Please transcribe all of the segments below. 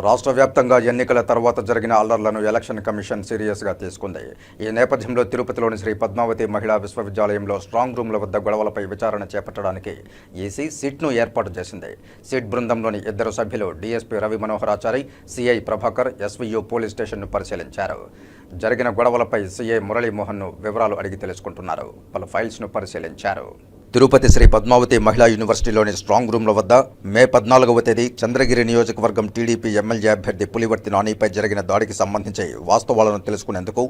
రాష్ట్ర వ్యాప్తంగా ఎన్నికల తర్వాత జరిగిన అల్లర్లను ఎలక్షన్ కమిషన్ సీరియస్గా తీసుకుంది. ఈ నేపథ్యంలో తిరుపతిలోని శ్రీ పద్మావతి మహిళా విశ్వవిద్యాలయంలో స్ట్రాంగ్ రూమ్ల వద్ద గొడవలపై విచారణ చేపట్టడానికి ఈసీ సిట్ను ఏర్పాటు చేసింది. సిట్ బృందంలోని ఇద్దరు సభ్యులు DSP Ravi Manoharachari CI Prabhakar SVU police స్టేషన్ను పరిశీలించారు. జరిగిన గొడవలపై సిఐ మురళీమోహన్ను వివరాలు అడిగి తెలుసుకుంటున్నారు. పలు ఫైల్స్ను పరిశీలించారు. తిరుపతి శ్రీ పద్మావతి మహిళా యూనివర్సిటీలోని స్ట్రాంగ్ రూమ్ల వద్ద మే పద్నాలుగవ తేదీ చంద్రగిరి నియోజకవర్గం టీడీపీ ఎమ్మెల్యే అభ్యర్థి పులివర్తి నానిపై జరిగిన దాడికి సంబంధించి వాస్తవాలను తెలుసుకునేందుకు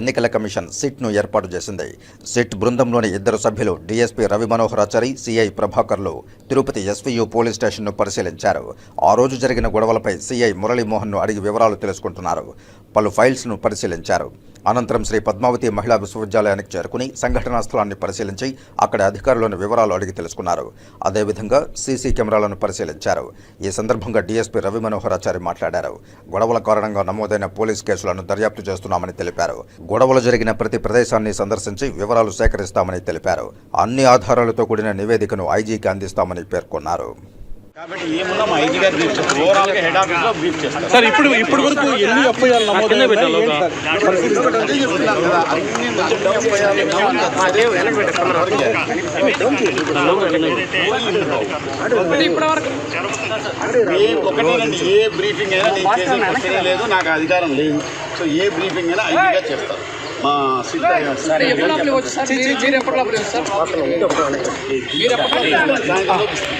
ఎన్నికల కమిషన్ సిట్ను ఏర్పాటు చేసింది. సిట్ బృందంలోని ఇద్దరు సభ్యులు డీఎస్పీ రవి మనోహరాచారి సిఐ ప్రభాకర్లు తిరుపతి ఎస్వీయు పోలీస్ స్టేషన్ను పరిశీలించారు. ఆ రోజు జరిగిన గొడవలపై సిఐ మురళీమోహన్ను అడిగి వివరాలు తెలుసుకుంటున్నారు. పలు ఫైల్స్ను పరిశీలించారు. అనంతరం శ్రీ పద్మావతి మహిళా విశ్వవిద్యాలయానికి చేరుకుని సంఘటనా స్థలాన్ని పరిశీలించి అక్కడ అధికారులను వివరాలు అడిగి తెలుసుకున్నారు. అదేవిధంగా సీసీ కెమెరాలను పరిశీలించారు. ఈ సందర్భంగా డీఎస్పీ రవి మనోహరాచారి మాట్లాడారు. గొడవల కారణంగా నమోదైన పోలీస్ కేసులను దర్యాప్తు చేస్తున్నామని తెలిపారు. గొడవలు జరిగిన ప్రతి ప్రదేశాన్ని సందర్శించి వివరాలు సేకరిస్తామని తెలిపారు. అన్ని ఆధారాలతో కూడిన నివేదికను ఐజీకి అందిస్తామని పేర్కొన్నారు. కాబట్టి ఏమున్నా మా ఐజీ గారు బ్రీఫ్ చేస్తారు ఓవరాల్గా హెడ్ ఆఫీస్లో బ్రీఫ్ చేస్తారు సార్ ఇప్పుడు ఇప్పుడు వరకు ఎన్ని ఎఫ్ఐఆర్ పెట్టారు ఏ ఒకటేనండి ఏ బ్రీఫింగ్ అయినా నేను చేసే లేదు నాకు అధికారం లేదు సో ఏ బ్రీఫింగ్ అయినా ఐజీ గారు చెప్తారు మా సార్ ఎప్పుడు అప్లై వచ్చు సార్? మీరు మీరు ఎప్పుడు అప్లై వచ్చు సార్? మీరు ఎప్పుడు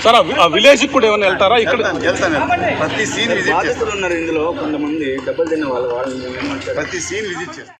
సార్? ఆ. విలేజ్ కూడా ఏమైనా వెళ్తారా? ఇక్కడ ప్రతి సీన్ విజిట్ చేస్తారు ఉన్నారు ఇందులో కొంతమంది డబ్బులు తిన్న వాళ్ళు వాళ్ళని ప్రతి సీన్ విజిట్ చేస్తారు